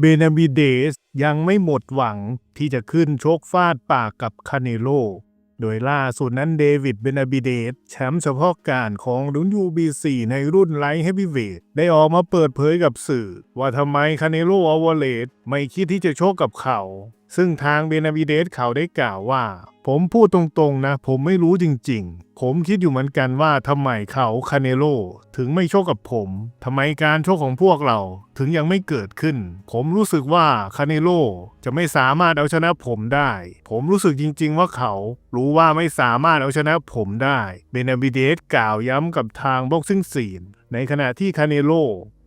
เบนาบิเดสยังไม่หมดหวังที่จะขึ้นชกฟาดปากกับคาเนโล โดยล่าสุดนั้นเดวิดเบนาบิเดสแชมป์เฉพาะการของรุ่น UBC ในรุ่นไลท์เฮฟวีเวทได้ออกมาเปิดเผยกับสื่อ ว่าทำไมคาเนโลอวเลตไม่คิดที่จะชกกับเขา ซึ่งทางเบนาบิเดสเขาได้กล่าวว่า ผมพูดตรงๆนะ ผมไม่รู้จริงๆ ผมคิดอยู่เหมือนกันว่าทำไมเขาคาเนโลถึงไม่โชกกับผมทำไมการโชกของพวกเราถึงยังไม่เกิดขึ้น ผมรู้สึกว่าคาเนโลจะไม่สามารถเอาชนะผมได้ ผมรู้สึกจริง ๆ ว่าเขารู้ว่าไม่สามารถเอาชนะผมได้ เบนาบิเดสกล่าวย้ำกับทางบ็อกซิ่งซีนในขณะที่คาเนโล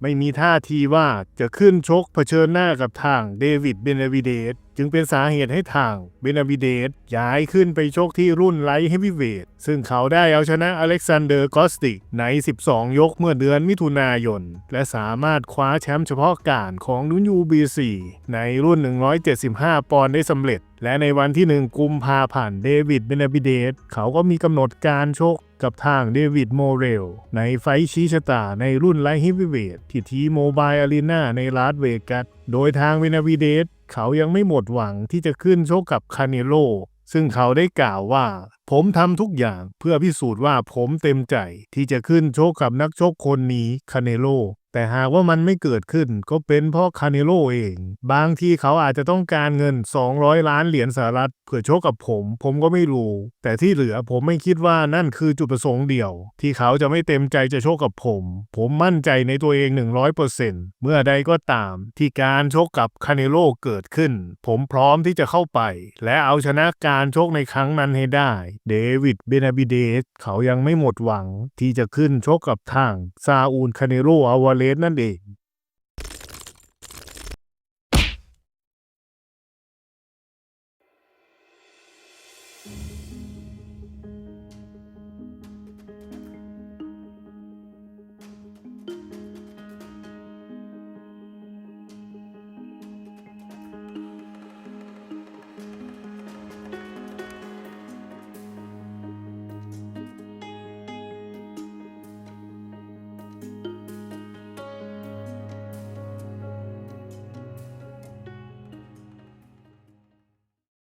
ไม่มีท่าทีว่าจะขึ้นชกเผชิญหน้ากับทางเดวิดเบนาบิเดสจึงเป็นสาเหตุให้ทางเบนาบิเดสย้ายขึ้นไปชกที่รุ่นไลท์เฮฟวีเวทซึ่งเขาได้เอาชนะอเล็กซานเดอร์กอสติกใน 12 ยกเมื่อเดือนมิถุนายน และสามารถคว้าแชมป์เฉพาะการของรุ่น UBC ในรุ่น 175 ปอนด์ได้สำเร็จ และในวันที่ 1 กุมภาพันธ์เดวิดเบนาบิเดสเขาก็มีกำหนดการชกกับทางเดวิดโมเรล ในไฟชี้ชะตาในรุ่นไลท์เฮฟวีเวทที่ทีโมบายอารีนาในลาสเวกัส โดยทางเวนาวิเดสเขายังไม่หมดหวังที่จะขึ้นชกกับคาเนโล ซึ่งเขาได้กล่าวว่า ผมทำทุกอย่างเพื่อพิสูจน์ว่าผมเต็มใจที่จะขึ้นชกกับนักชกคนนี้คาเนโล แต่หากว่ามันไม่เกิดขึ้นก็เป็นเพราะคาเนโลเอง บางทีเขาอาจจะต้องการเงิน 200 ล้านเหรียญสหรัฐเพื่อโชกกับผม ผมก็ไม่รู้ แต่ที่เหลือผมไม่คิดว่านั่นคือจุดประสงค์เดียว ที่เขาจะไม่เต็มใจจะโชกกับผม ผมมั่นใจในตัวเอง 100%เมื่อใดก็ตาม ที่การโชกกับคาเนโลเกิดขึ้น ผมพร้อมที่จะเข้าไป และเอาชนะการโชกในครั้งนั้นให้ได้ เดวิดเบนาบิเดสเขายังไม่หมดหวังที่จะขึ้นโชกกับทางซาอูลคาเนโลอาวาเล పేరునండి